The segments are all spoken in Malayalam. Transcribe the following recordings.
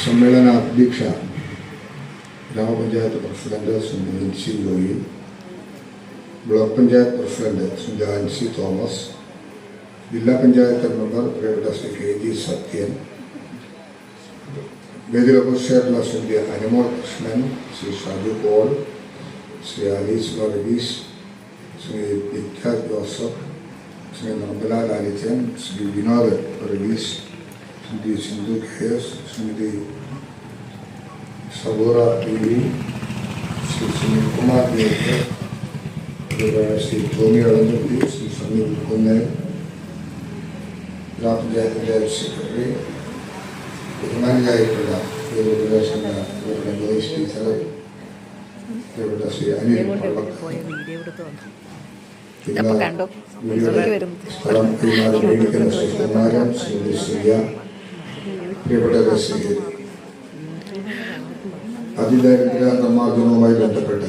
സമ്മേളന അധ്യക്ഷ grama panchayat president Shrimati C Joy block panchayat president Sujancy Thomas ജില്ലാ പഞ്ചായത്ത് മെമ്പർ പ്രിയപ്പെട്ട Shri K G Sathyan ഉപസ്ഥിതിയായിട്ടുള്ള Shri Anumol Krishnan Shri Shaju Paul Shri Alice Varghese Shri Vidya Joseph Shri Nirmala Lalichan Shri Vinod Varghese Shri Sindhu K S Shrimati Saboora T V Shri Sunil Kumar Dev അതുപോലെ ശ്രീ ടോമി അളന്തുട്ടി ശ്രീ സമീർ കുന്നേൽ ഗ്രാമപഞ്ചായത്തിന്റെ സെക്രട്ടറി ബഹുമാനിയായിട്ടുള്ള ഉപദേശന്റെ ഇവരുടെ ജോയിസ് ടീച്ചർ ഇവരുടെ ശ്രീ അനിൽ പിന്നെ. സ്ഥലം ശ്രീ കുമാരൻ ശ്രീ ശ്രീയ പ്രിയപ്പെട്ട ശ്രീ അതിദാരിദ്ര്യ നിർമ്മാർജനവുമായി ബന്ധപ്പെട്ട്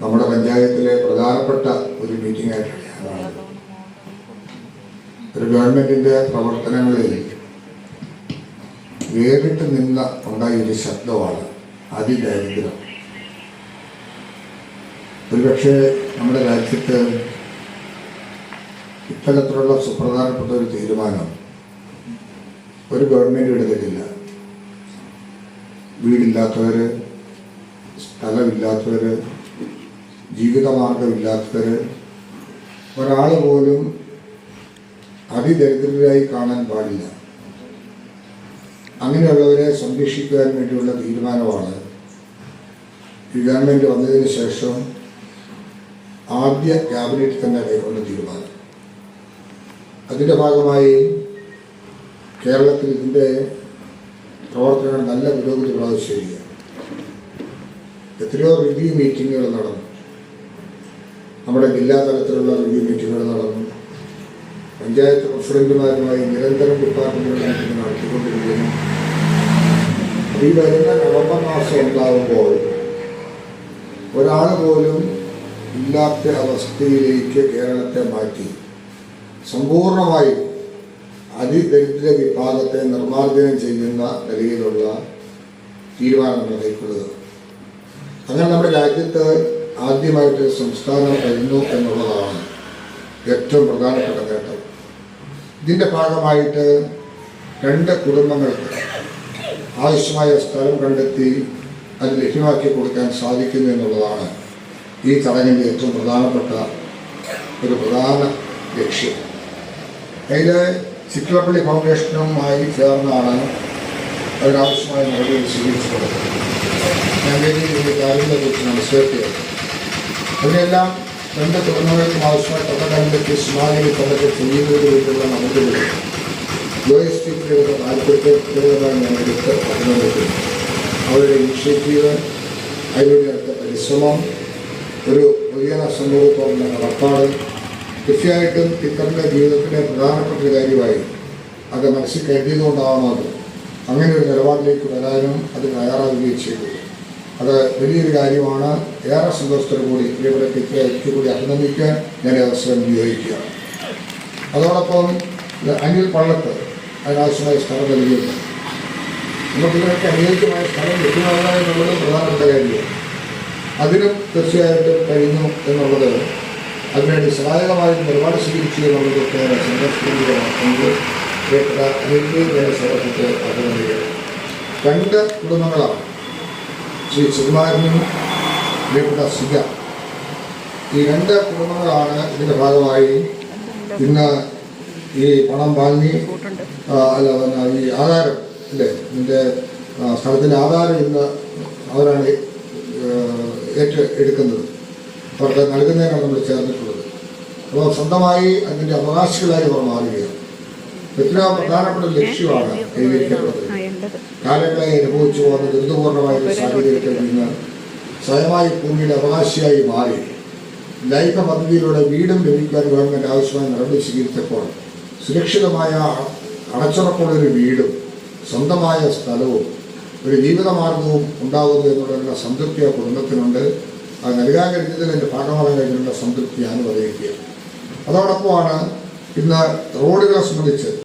നമ്മുടെ പഞ്ചായത്തിലെ പ്രധാനപ്പെട്ട ഒരു മീറ്റിംഗ് ആയിട്ടാണ്. ഒരു ഗവൺമെന്റിന്റെ പ്രവർത്തനങ്ങളിൽ വേറിട്ട് നിന്ന ഉണ്ടായ ഒരു ശബ്ദമാണ് അതിദാരിദ്ര്യം ഒരുപക്ഷെ നമ്മുടെ രാജ്യത്ത് ഇത്തരത്തിലുള്ള സുപ്രധാനപ്പെട്ട ഒരു തീരുമാനം ഒരു ഗവൺമെന്റ് എടുത്തിട്ടില്ല. വീടില്ലാത്തവര് സ്ഥലമില്ലാത്തവര് ജീവിതമാർഗമില്ലാത്തവർ ഒരാൾ പോലും അതിദരിദ്രരായി കാണാൻ പാടില്ല. അങ്ങനെയുള്ളവരെ സംരക്ഷിക്കുവാൻ വേണ്ടിയുള്ള തീരുമാനമാണ് ഈ ഗവൺമെന്റ് വന്നതിന് ശേഷം ആദ്യ ക്യാബിനറ്റ് തന്നെ കൈക്കൊണ്ട തീരുമാനം. അതിന്റെ ഭാഗമായി കേരളത്തിൽ ഇതിന്റെ പ്രവർത്തനങ്ങൾ നല്ല പുരോഗതി പ്രാപിച്ചിരിക്കുക എത്രയോ റിവ്യൂ മീറ്റിങ്ങുകൾ നടന്നു. നമ്മുടെ ജില്ലാ തലത്തിലുള്ള റിവ്യൂ മീറ്റിങ്ങുകൾ നടന്നു. പഞ്ചായത്ത് പ്രസിഡന്റുമാരുമായി നിരന്തരം ഡിപ്പാർട്ട്മെന്റുകൾ നടത്തിക്കൊണ്ടിരിക്കുന്നു. ഈ വരുന്ന നവംബർ മാസം ഉണ്ടാകുമ്പോൾ ഒരാൾ പോലും ഇല്ലാത്ത അവസ്ഥയിലേക്ക് കേരളത്തെ മാറ്റി. സമ്പൂർണമായും അതിദരിദ്ര വിഭാഗത്തെ നിർമ്മാർജനം ചെയ്യുന്ന നിലയിലുള്ള തീരുമാനങ്ങൾ കൈക്കൊള്ളുക അങ്ങനെ നമ്മുടെ രാജ്യത്ത് ആദ്യമായിട്ട് സംസ്ഥാനം വരുന്നു എന്നുള്ളതാണ് ഏറ്റവും പ്രധാനപ്പെട്ട നേട്ടം. ഇതിന്റെ ഭാഗമായിട്ട് രണ്ട് കുടുംബങ്ങൾക്ക് ആവശ്യമായ സ്ഥലം കണ്ടെത്തി അത് ലഭ്യമാക്കി കൊടുക്കാൻ സാധിക്കുന്നു എന്നുള്ളതാണ് ഈ ചടങ്ങിന്റെ ഏറ്റവും പ്രധാനപ്പെട്ട ഒരു പ്രധാന ലക്ഷ്യം. അതിൽ ചിത്രപ്പള്ളി ഫൗണ്ടേഷനുമായി ചേർന്നാണ് അതിനാവശ്യമായ നടപടികൾ സ്വീകരിച്ചിട്ടുള്ളത്. ഞാൻ വേദിയിൽ ഈ കാര്യങ്ങളെക്കുറിച്ച് മനസ്സിലാക്കിയത് അതിനെല്ലാം രണ്ട് കുടുംബങ്ങൾക്കും ആവശ്യമായ പ്രകടനത്തിൽ കണ്ടെത്തി സ്മാരക ചെയ്യുന്നതിലേക്കുള്ള നടപടികൾ യു എസ് പ്രത്യേകമായി ഞാൻ എടുത്ത് അഭിനന്ദിക്കുന്നു അവരുടെ ഇനിഷ്യേറ്റീവ് അതിലൂടെ അടുത്ത പരിശ്രമം ഒരു പുതിയ സമൂഹത്തോടുള്ള കടപ്പാട് തീർച്ചയായിട്ടും ടിക്കറിന്റെ ജീവിതത്തിലെ പ്രധാനപ്പെട്ട ഒരു കാര്യമായി അത് മനസ്സിൽ കരുതിയതുകൊണ്ടാവണം അത്? അങ്ങനെ ഒരു നിലപാടിലേക്ക് വരാനും അത് തയ്യാറാവുകയും ചെയ്തു. അത് വലിയൊരു കാര്യമാണ്. ഏറെ സന്തോഷത്തോടു കൂടി ഇവിടെ ടിക്കറെ ഒക്കെ കൂടി അഭിനന്ദിക്കാൻ ഞാൻ അവസരം വിനിയോഗിക്കുക അതോടൊപ്പം അനിൽ പള്ളത്ത് അതിനാവശ്യമായ സ്ഥലം നൽകിയിട്ടുണ്ട്. നമുക്കിതിനൊക്കെ അനുയോജ്യമായ സ്ഥലം ലഭ്യമാകുക എന്നുള്ളത് പ്രധാനപ്പെട്ട കാര്യമാണ്. അതിനും തീർച്ചയായിട്ടും കഴിഞ്ഞു എന്നുള്ളത് അതിനുവേണ്ടി സഹായകമായ നിലപാട് സ്വീകരിച്ചു എന്നുള്ളതൊക്കെ സന്ദർശിക്കുന്നത് പ്രിയപ്പെട്ട ഞാൻ സമർപ്പിച്ച് അഭിനന്ദിക്കുക രണ്ട് കുടുംബങ്ങളാണ് ശ്രീ സുകുമാരനും പ്രിയപ്പെട്ട സിഗ ഈ രണ്ട് കുടുംബങ്ങളാണ് ഇതിന്റെ ഭാഗമായി ഇന്ന് ഈ പണം വാങ്ങി അല്ല ഈ ആധാരം അല്ലേ ഇതിന്റെ സ്ഥലത്തിന്റെ ആധാരം ഇന്ന് അവരാണ് ഏഹ്, ഏറ്റു എടുക്കുന്നത്. അവർക്ക് നൽകുന്നതിനാണ് നമ്മൾ ചേർന്നിട്ടുള്ളത്. അപ്പോൾ സ്വന്തമായി അതിന്റെ അവകാശികളായി അവർ മാറുകയാണ്. ഏറ്റവും പ്രധാനപ്പെട്ട ലക്ഷ്യമാണ് കൈവരിക്കപ്പെടുന്നത് കാലങ്ങളായി അനുഭവിച്ചു പോകുന്ന ദുരിതപൂർണമായ ഒരു സാഹചര്യത്തിൽ നിന്ന് സ്വയമായി ഭൂമിയുടെ അവകാശിയായി മാറി. ലൈഫ പദ്ധതിയിലൂടെ വീടും ലഭിക്കാൻ ഗവൺമെന്റ് ആവശ്യമായി നടപടി സ്വീകരിച്ചപ്പോൾ സുരക്ഷിതമായ അടച്ചുറപ്പുള്ളൊരു വീടും സ്വന്തമായ സ്ഥലവും ഒരു ജീവിതമാർഗവും ഉണ്ടാകുന്നു എന്നുള്ള സംതൃപ്തി ആ കുടുംബത്തിനുണ്ട്. അത് നൽകാൻ കഴിഞ്ഞതിൽ എന്റെ ഭാഗമാകാൻ കഴിഞ്ഞിട്ടുള്ള സംതൃപ്തിയാണ് പറയുകയാണ് അതോടൊപ്പമാണ് ഇന്ന് റോഡുകളെ സംബന്ധിച്ച്